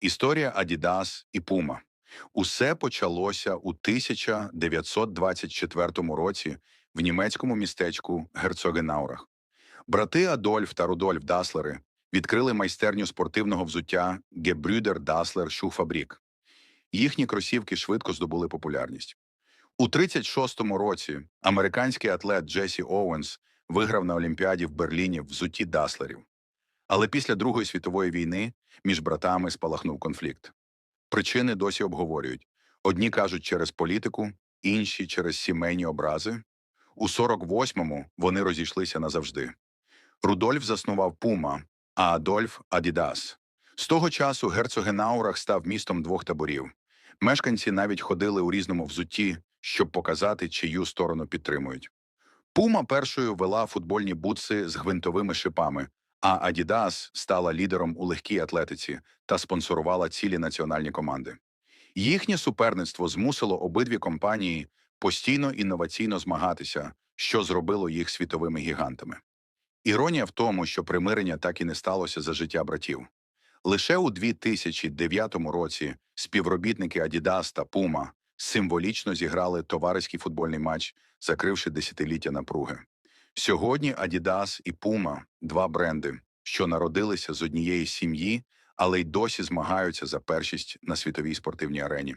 Історія Adidas і Puma. Усе почалося у 1924 році в німецькому містечку Герцогенаурах. Брати Адольф та Рудольф Даслери відкрили майстерню спортивного взуття Gebrüder Dassler Schuhfabrik. Їхні кросівки швидко здобули популярність. У 36-му році американський атлет Джесі Оуенс виграв на Олімпіаді в Берліні в взутті Даслерів. Але після Другої світової війни між братами спалахнув конфлікт. Причини досі обговорюють. Одні кажуть через політику, інші через сімейні образи. У 48-му вони розійшлися назавжди. Рудольф заснував Пума, а Адольф Адідас. З того часу Герцогенаурах став містом двох таборів. Мешканці навіть ходили у різному взутті, щоб показати, чию сторону підтримують. Пума першою вела футбольні бутси з гвинтовими шипами, а Адідас стала лідером у легкій атлетиці та спонсорувала цілі національні команди. Їхнє суперництво змусило обидві компанії постійно інноваційно змагатися, що зробило їх світовими гігантами. Іронія в тому, що примирення так і не сталося за життя братів. Лише у 2009 році співробітники Adidas та Puma символічно зіграли товариський футбольний матч, закривши десятиліття напруги. Сьогодні Adidas і Puma – два бренди, що народилися з однієї сім'ї, але й досі змагаються за першість на світовій спортивній арені.